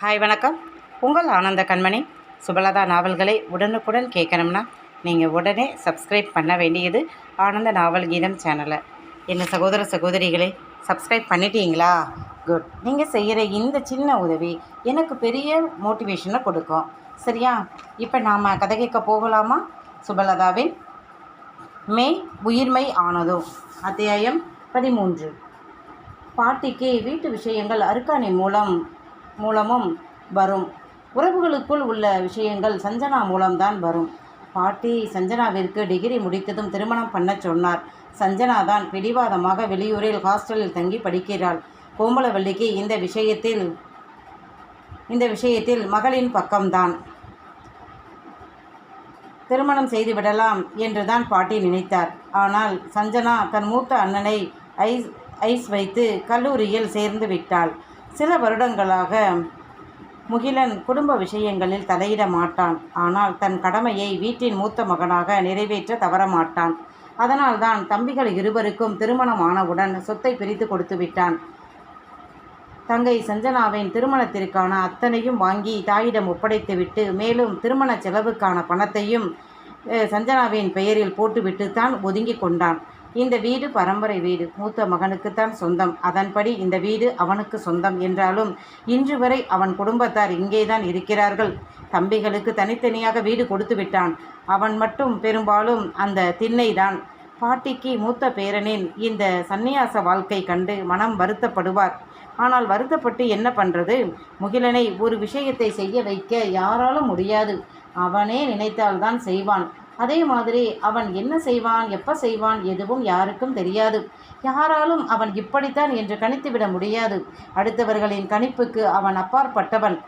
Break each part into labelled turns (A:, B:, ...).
A: Hi வணக்கம். உங்கள் ஆனந்த கண்மணி. சுபலதா நாவல்களை உடனுக்குடன் கேட்கணும்னா நீங்கள் உடனே சப்ஸ்கிரைப் பண்ண வேண்டியது ஆனந்த நாவல் கீதம் சேனலை. என்ன சகோதர சகோதரிகளே சப்ஸ்கிரைப் பண்ணிட்டீங்களா? குட். நீங்கள் செய்கிற இந்த சின்ன உதவி எனக்கு பெரிய மோட்டிவேஷனை கொடுக்கும். சரியா? இப்போ நாம் கதை கேட்க போகலாமா? சுபலதாவின் மே உயிர்மை ஆனதோ? அத்தியாயம் பதிமூன்று. பாட்டிக்கு வீட்டு விஷயங்கள் அருக்காணி மூலம் மூலமும் வரும். உறவுகளுக்குள் உள்ள விஷயங்கள் சஞ்சனா மூலம்தான் வரும். பாட்டி சஞ்சனாவிற்கு டிகிரி முடித்ததும் திருமணம் பண்ணச் சொன்னார். சஞ்சனா தான் பிடிவாதமாக வெளியூரில் ஹாஸ்டலில் தங்கி படிக்கிறாள். கோமலவள்ளிக்கு இந்த விஷயத்தில் இந்த விஷயத்தில் மகளின் பக்கம்தான். திருமணம் செய்துவிடலாம் என்றுதான் பாட்டி நினைத்தார். ஆனால் சஞ்சனா தன் மூத்த அண்ணனை ஐஸ் ஐஸ் வைத்து கல்லூரியில் சேர்ந்து விட்டாள். சில வருடங்களாக முகிலன் குடும்ப விஷயங்களில் தலையிட மாட்டான். ஆனால் தன் கடமையை வீட்டின் மூத்த மகனாக நிறைவேற்ற தவறமாட்டான் அதனால்தான் தம்பிகள் இருவருக்கும் திருமணம் ஆனவுடன் சொத்தை பிரித்து கொடுத்து விட்டான். தங்கை சஞ்சனாவின் திருமணத்திற்கான அத்தனையும் வாங்கி தாயிடம் ஒப்படைத்துவிட்டு மேலும் திருமண செலவுக்கான பணத்தையும் சஞ்சனாவின் பெயரில் போட்டுவிட்டு தான் ஒதுங்கி கொண்டான். இந்த வீடு பரம்பரை வீடு. மூத்த மகனுக்குத்தான் சொந்தம். அதன்படி இந்த வீடு அவனுக்கு சொந்தம் என்றாலும் இன்று வரை அவன் குடும்பத்தார் இங்கேதான் இருக்கிறார்கள். தம்பிகளுக்கு தனித்தனியாக வீடு கொடுத்து விட்டான். அவன் மட்டும் பெரும்பாலும் அந்த திண்ணைதான். பாட்டிக்கு மூத்த பேரனின் இந்த சந்நியாச வாழ்க்கை கண்டு மனம் வருத்தப்படுவார். ஆனால் வருத்தப்பட்டு என்ன பண்ணுறது முகிலனை ஒரு விஷயத்தை செய்ய வைக்க யாராலும் முடியாது. அவனே நினைத்தால்தான் செய்வான். அதே மாதிரி அவன் என்ன செய்வான் எப்போ செய்வான் எதுவும் யாருக்கும் தெரியாது. யாராலும் அவன் இப்படித்தான் என்று கணித்துவிட முடியாது. அடுத்தவர்களின் கணிப்புக்கு அவன் அப்பாற்பட்டவன்.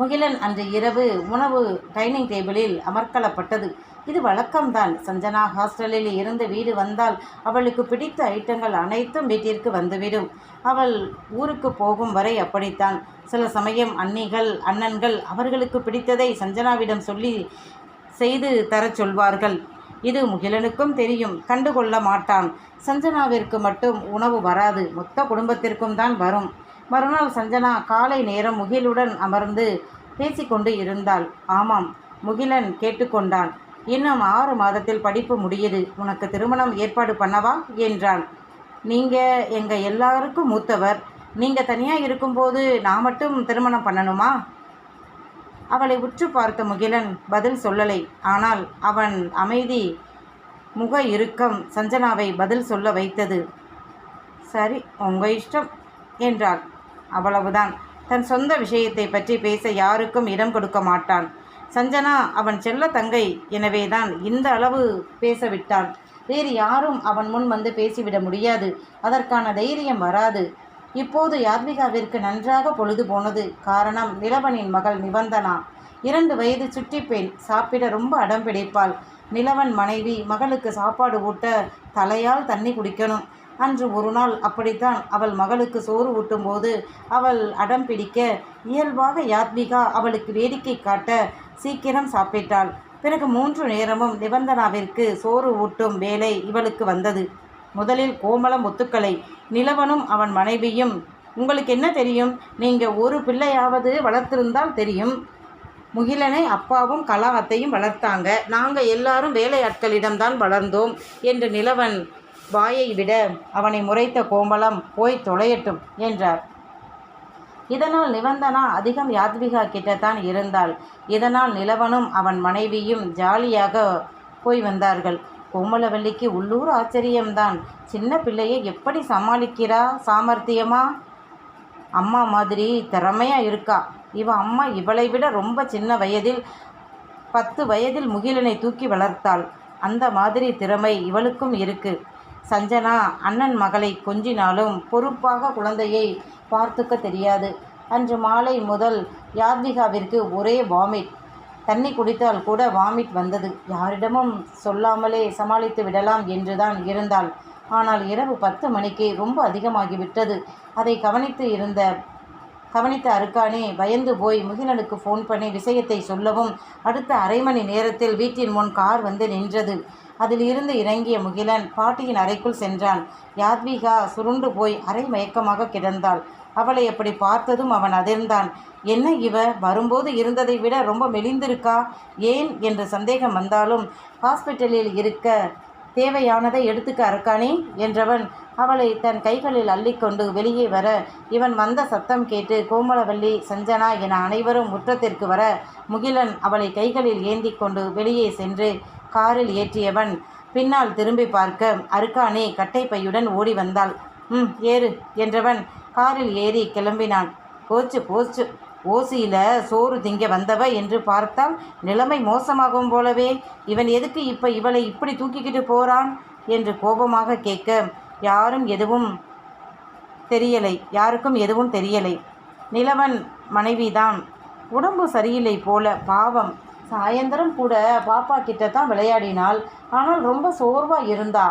A: முகிலன் அன்று இரவு உணவு டைனிங் டேபிளில் அமர்க்கலப்பட்டது இது வழக்கம்தான். சஞ்சனா ஹாஸ்டலில் இருந்து வீடு வந்தால் அவளுக்கு பிடித்த ஐட்டங்கள் அனைத்தும் வீட்டிற்கு வந்துவிடும். அவள் ஊருக்கு போகும் வரை அப்படித்தான். சில சமயம் அன்னிகள் அண்ணன்கள் அவர்களுக்கு பிடித்ததை சஞ்சனாவிடம் சொல்லி செய்து தரச் சொல்வார்கள். இது முகிலனுக்கும் தெரியும். கண்டுகொள்ள மாட்டான். சஞ்சனாவிற்கு மட்டும் உணவு வராது. மொத்த குடும்பத்திற்கும் தான் வரும். மறுநாள் சஞ்சனா காலை நேரம் முகிலுடன் அமர்ந்து பேசிக்கொண்டு இருந்தாள். ஆமாம் முகிலன் கேட்டுக்கொண்டான். இன்னும் ஆறு மாதத்தில் படிப்பு முடியுது. உனக்கு திருமணம் ஏற்பாடு பண்ணவா? என்றான். நீங்கள் எங்கள் எல்லாருக்கும் மூத்தவர். நீங்கள் தனியாக இருக்கும்போது நான் மட்டும் திருமணம் பண்ணணுமா? அவளை உற்று பார்த்த முகிலன் பதில் சொல்லலை. ஆனால் அவன் அமைதி முக இறுக்கம் சஞ்சனாவை பதில் சொல்ல வைத்தது. சரி உங்க இஷ்டம் என்றாள். அவ்வளவுதான். தன் சொந்த விஷயத்தை பற்றி பேச யாருக்கும் இடம் கொடுக்க மாட்டான் சஞ்சனா அவன் செல்ல தங்கை எனவேதான் இந்த அளவு பேச விட்டான் வேறு யாரும் அவன் முன் வந்து பேசிவிட முடியாது. அதற்கான தைரியம் வராது. இப்போது யாத்விகாவிற்கு நன்றாக பொழுது போனது. காரணம் நிலவனின் மகள் நிபந்தனா இரண்டு வயது சுட்டி பெண் சாப்பிட ரொம்ப அடம் பிடிப்பாள். நிலவன் மனைவி மகளுக்கு சாப்பாடு ஊட்ட தலையால் தண்ணி குடிக்கணும். அன்று ஒரு நாள் அப்படித்தான் அவள் மகளுக்கு சோறு ஊட்டும்போது அவள் அடம் பிடிக்க இயல்பாக யாத்விகா அவளுக்கு வேடிக்கை காட்ட சீக்கிரம் சாப்பிட்டாள். பிறகு மூன்று நேரமும் நிபந்தனாவிற்கு சோறு ஊட்டும் வேலை இவளுக்கு வந்தது. முதலில் கோமளம் ஒத்துக்கலை நிலவனும் அவன் மனைவியும். உங்களுக்கு என்ன தெரியும்? நீங்கள் ஒரு பிள்ளையாவது வளர்த்திருந்தால் தெரியும். முகிலனை அப்பாவும் கலா அத்தையும் வளர்த்தாங்க. நாங்கள் எல்லாரும் வேலையாட்களிடம்தான் வளர்ந்தோம் என்று நிலவன் வாயை விட அவனை முறைத்த கோமளம் போய் தொலையட்டும் என்றார். இதனால் நிபந்தனா அதிகம் யாத்விகா கிட்டத்தான் இருந்தாள். இதனால் நிலவனும் அவன் மனைவியும் ஜாலியாக போய் வந்தார்கள். கோமலவல்லிக்கு உள்ளூர் ஆச்சரியம்தான். சின்ன பிள்ளையை எப்படி சமாளிக்கிறா சாமர்த்தியமா? அம்மா மாதிரி திறமையா இருக்கா? இவ அம்மா இவளை விட ரொம்ப சின்ன வயதில் பத்து வயதில் முகிலனை தூக்கி வளர்த்தாள். அந்த மாதிரி திறமை இவளுக்கும் இருக்கு. சஞ்சனா அண்ணன் மகளை கொஞ்சினாலும் பொறுப்பாக குழந்தையை பார்த்துக்க தெரியாது. அன்று மாலை முதல் யாத்விகாவிற்கு ஒரே வாமிட் தண்ணி குடித்தால் கூட வாமிட் வந்தது. யாரிடமும் சொல்லாமலே சமாளித்து விடலாம் என்றுதான் இருந்தாள். ஆனால் இரவு பத்து மணிக்கே ரொம்ப அதிகமாகிவிட்டது. அதை கவனித்து இருந்த கவனித்த அருக்கானே பயந்து போய் முகிலனுக்கு ஃபோன் பண்ணி விஷயத்தை சொல்லவும் அடுத்த அரை மணி நேரத்தில் வீட்டின் முன் கார் வந்து நின்றது. அதில் இருந்து இறங்கிய முகிலன் பாட்டியின் அறைக்குள் சென்றான். யாத்விகா சுருண்டு போய் அரை மயக்கமாக கிடந்தாள். அவளை அப்படி பார்த்ததும் அவன் அதிர்ந்தான். என்ன இவ? வரும்போது இருந்ததை விட ரொம்ப மெலிந்திருக்கா? ஏன்? என்று சந்தேகம் வந்தாலும் ஹாஸ்பிட்டலில் இருக்க தேவையானதை எடுத்துக்க அரக்காணி என்றவன் அவளை தன் கைகளில் அள்ளிக்கொண்டு வெளியே வர இவன் வந்த சத்தம் கேட்டு கோமலவல்லி சஞ்சனா என அனைவரும் முற்றத்திற்கு வர முகிலன் அவளை கைகளில் ஏந்தி கொண்டு வெளியே சென்று காரில் ஏற்றியவன். பின்னால் திரும்பி பார்க்க அருக்கானே கட்டைப்பையுடன் ஓடி வந்தாள். ம் ஏறு என்றவன் காரில் ஏறி கிளம்பினான். போச்சு போச்சு. ஓசியில் சோறு திங்க வந்தவ என்று பார்த்தால் நிலைமை மோசமாகும் போலவே. இவன் எதுக்கு இப்போ இவளை இப்படி தூக்கிக்கிட்டு போகிறான் என்று கோபமாக கேட்க யாரும் எதுவும் தெரியலை. யாருக்கும் எதுவும் தெரியலை. நிலவன் மனைவிதான். உடம்பு சரியில்லை போல பாவம். சாயந்தரம் கூட பாப்பா கிட்ட தான் விளையாடினாள். ஆனால் ரொம்ப சோர்வாக இருந்தா.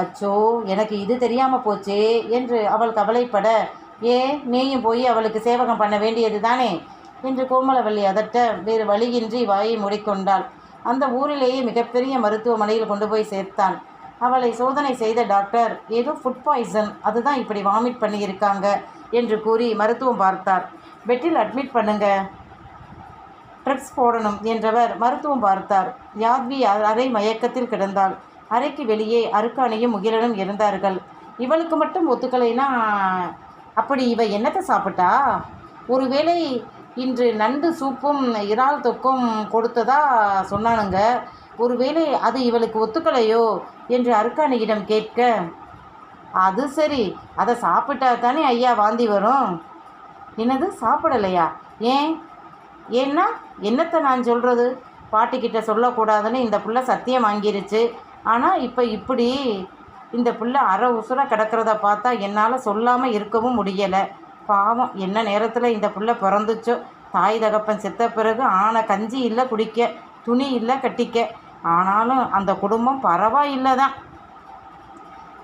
A: அச்சோ எனக்கு இது தெரியாமல் போச்சே என்று அவள் கவலைப்பட. ஏ நீயும் போய் அவளுக்கு சேவகம் பண்ண வேண்டியது தானே? என்று கோமலவள்ளி அதட்ட வேறு வழியின்றி வாயை மூடிக்கொண்டாள். அந்த ஊரிலேயே மிகப்பெரிய மருத்துவமனையில் கொண்டு போய் சேர்த்தான் அவளை சோதனை செய்த டாக்டர் ஏதோ ஃபுட் பாய்சன் அதுதான் இப்படி வாமிட் பண்ணியிருக்காங்க என்று கூறி மருத்துவம் பார்த்தார். பெட்டில் அட்மிட் பண்ணுங்க. ட்ரிப்ஸ் போடணும் என்றவர் மருத்துவம் பார்த்தார். யாத்வி அரை மயக்கத்தில் கிடந்தாள். அறைக்கு வெளியே அருக்காணியும் முகிலனும் இருந்தார்கள். இவளுக்கு மட்டும் ஒத்துக்கலைன்னா அப்படி இவ என்னத்தை சாப்பிட்டா? ஒருவேளை இன்று நண்டு சூப்பும் இறால் தொக்கும் கொடுத்ததா சொன்னானுங்க. ஒருவேளை அது இவளுக்கு ஒத்துக்கலையோ என்று அருக்காணியிடம் கேட்க அது சரி அதை சாப்பிட்டா தானே ஐயா வாந்தி வரும்? என்னது சாப்பிடலையா? ஏன்? ஏன்னா என்னத்தை நான் சொல்கிறது பாட்டிக்கிட்ட சொல்லக்கூடாதுன்னு இந்த புள்ள சத்தியம் வாங்கிருச்சு. ஆனால் இப்போ இப்படி இந்த புள்ள அரை உசுராக கிடக்கிறத பார்த்தா என்னால் சொல்லாமல் இருக்கவும் முடியலை. பாவம் என்ன நேரத்தில் இந்த புள்ள பிறந்துச்சோ? தாய் தகப்பன் செத்த பிறகு ஆனை கஞ்சி இல்லை குடிக்க துணி இல்லை கட்டிக்க. ஆனாலும் அந்த குடும்பம் பரவாயில்லை தான்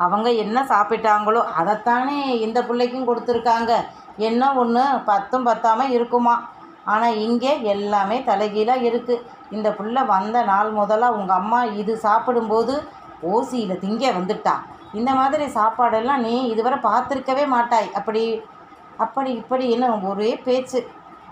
A: அவங்க என்ன சாப்பிட்டாங்களோ அதைத்தானே இந்த பிள்ளைக்கும் கொடுத்துருக்காங்க. என்ன ஒன்று பத்தும் பத்தாமல் இருக்குமா? ஆனால் இங்கே எல்லாமே தலைகீழாக இருக்குது இந்த புள்ள வந்த நாள் முதலாக உங்கள் அம்மா இது சாப்பிடும்போது ஓசியில் திங்க வந்துட்டா. இந்த மாதிரி சாப்பாடெல்லாம் நீ இதுவரை பார்த்துருக்கவே மாட்டாய். அப்படி அப்படி இப்படி என்ன ஒரே பேச்சு.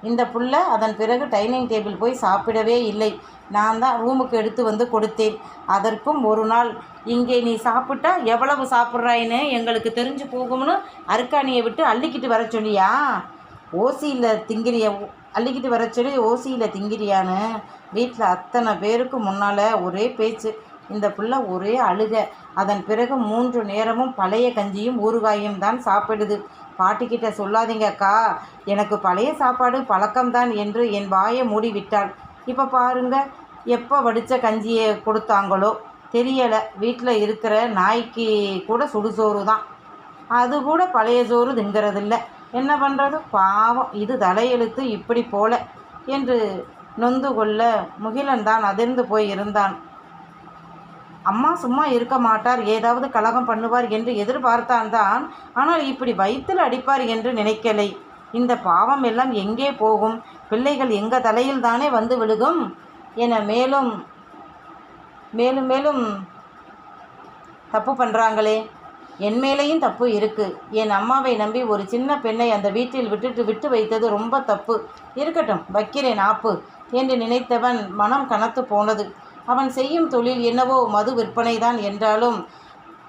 A: இந்த புள்ள அதன் பிறகு டைனிங் டேபிள் போய் சாப்பிடவே இல்லை. நான் தான் ரூமுக்கு எடுத்து வந்து கொடுத்தேன். அதற்கும் ஒரு நாள் இங்கே நீ சாப்பிட்டா எவ்வளவு சாப்பிட்றாயின்னு எங்களுக்கு தெரிஞ்சு போகும்னு அருக்காணியை விட்டு அள்ளிக்கிட்டு வர சொன்னியா? ஓசியில் திங்கிறிய அள்ளிக்கிட்டு வர சொல்லி ஓசியில் திங்கிறியான்னு? வீட்டில் அத்தனை பேருக்கு முன்னால் ஒரே பேச்சு. இந்த புள்ள ஒரே அழுக. அதன் பிறகு மூன்று நேரமும் பழைய கஞ்சியும் ஊறுகாயும் தான் சாப்பிடுது. பாட்டிக்கிட்ட சொல்லாதீங்க அக்கா. எனக்கு பழைய சாப்பாடு பழக்கம்தான் என்று என் வாயை மூடிவிட்டாள். இப்போ பாருங்க எப்போ வடித்த கஞ்சியை கொடுத்தாங்களோ? தெரியலை. வீட்டில் இருக்கிற நாய்க்கு கூட சுடுசோறு தான். அது கூட பழைய சோறு திங்கிறதில்ல. என்ன பண்ணுறது பாவம். இது தலையெழுத்து இப்படி போல என்று நொந்து கொள்ள முகிலன் தான் அதிர்ந்து போய் இருந்தான். அம்மா சும்மா இருக்க மாட்டார். ஏதாவது கலகம் பண்ணுவார் என்று எதிர்பார்த்தான் தான். ஆனால் இப்படி வயிற்றில் அடிப்பார் என்று நினைக்கலை. இந்த பாவம் எல்லாம் எங்கே போகும்? பிள்ளைகள் எங்கள் தலையில் தானே வந்து விழுகும்? என மேலும் மேலும் மேலும் தப்பு பண்ணுறாங்களே என் மேலேயும் தப்பு இருக்குது என் அம்மாவை நம்பி ஒரு சின்ன பெண்ணை அந்த வீட்டில் விட்டுட்டு விட்டு வைத்தது ரொம்ப தப்பு. இருக்கட்டும் வைக்கிறேன் ஆப்பு என்று நினைத்தவன் மனம் கனத்து போனது. அவன் செய்யும் தொழில் என்னவோ மது விற்பனை தான் என்றாலும்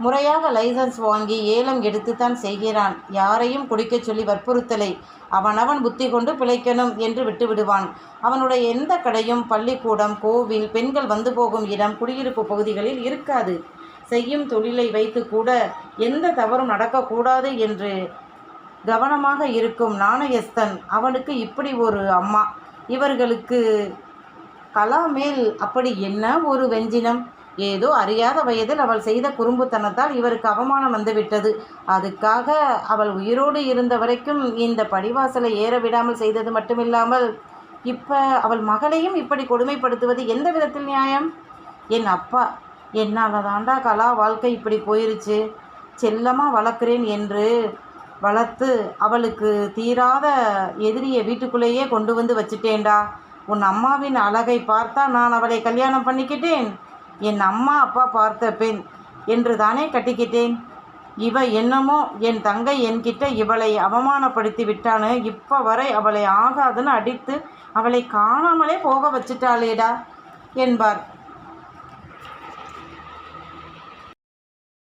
A: முறையாக லைசன்ஸ் வாங்கி ஏலம் எடுத்துத்தான் செய்கிறான். யாரையும் குடிக்கச் சொல்லி வற்புறுத்தலை. அவனவன் புத்தி கொண்டு பிழைக்கணும் என்று விட்டுவிடுவான். அவனுடைய எந்த கடையும் பள்ளிக்கூடம் கோவில் பெண்கள் வந்து போகும் இடம் குடியிருப்பு பகுதிகளில் இருக்காது. செய்யும் தொழிலை வைத்து கூட எந்த தவறும் நடக்கக்கூடாது என்று கவனமாக இருக்கும் நாணயஸ்தன். அவனுக்கு இப்படி ஒரு அம்மா. இவர்களுக்கு கலா மேல் அப்படி என்ன ஒரு வெஞ்சினம்? ஏதோ அறியாத வயதில் அவள் செய்த குறும்புத்தனத்தால் இவருக்கு அவமானம் வந்துவிட்டது. அதுக்காக அவள் உயிரோடு இருந்த வரைக்கும் இந்த படிவாசலை ஏற விடாமல் செய்தது மட்டுமில்லாமல் இப்போ அவள் மகளையும் இப்படி கொடுமைப்படுத்துவது எந்த விதத்தில் நியாயம்? என் அப்பா என்னால் தாண்டா கலா வாழ்க்கை இப்படி போயிருச்சு? செல்லமாக வளர்க்குறேன் என்று வளர்த்து அவளுக்கு தீராத எதிரியை வீட்டுக்குள்ளேயே கொண்டு வந்து வச்சுட்டேன்டா. உன் அம்மாவின் அழகை பார்த்தா நான் அவளை கல்யாணம் பண்ணிக்கிட்டேன். என் அம்மா அப்பா பார்த்த பெண் என்று தானே கட்டிக்கிட்டேன். இவ என்னமோ என் தங்கை என்கிட்ட இவளை அவமானப்படுத்தி விட்டான்னு இப்போ வரை அவளை ஆகாதுன்னு அடித்து அவளை காணாமலே போக வச்சிட்டாளேடா என்பார்.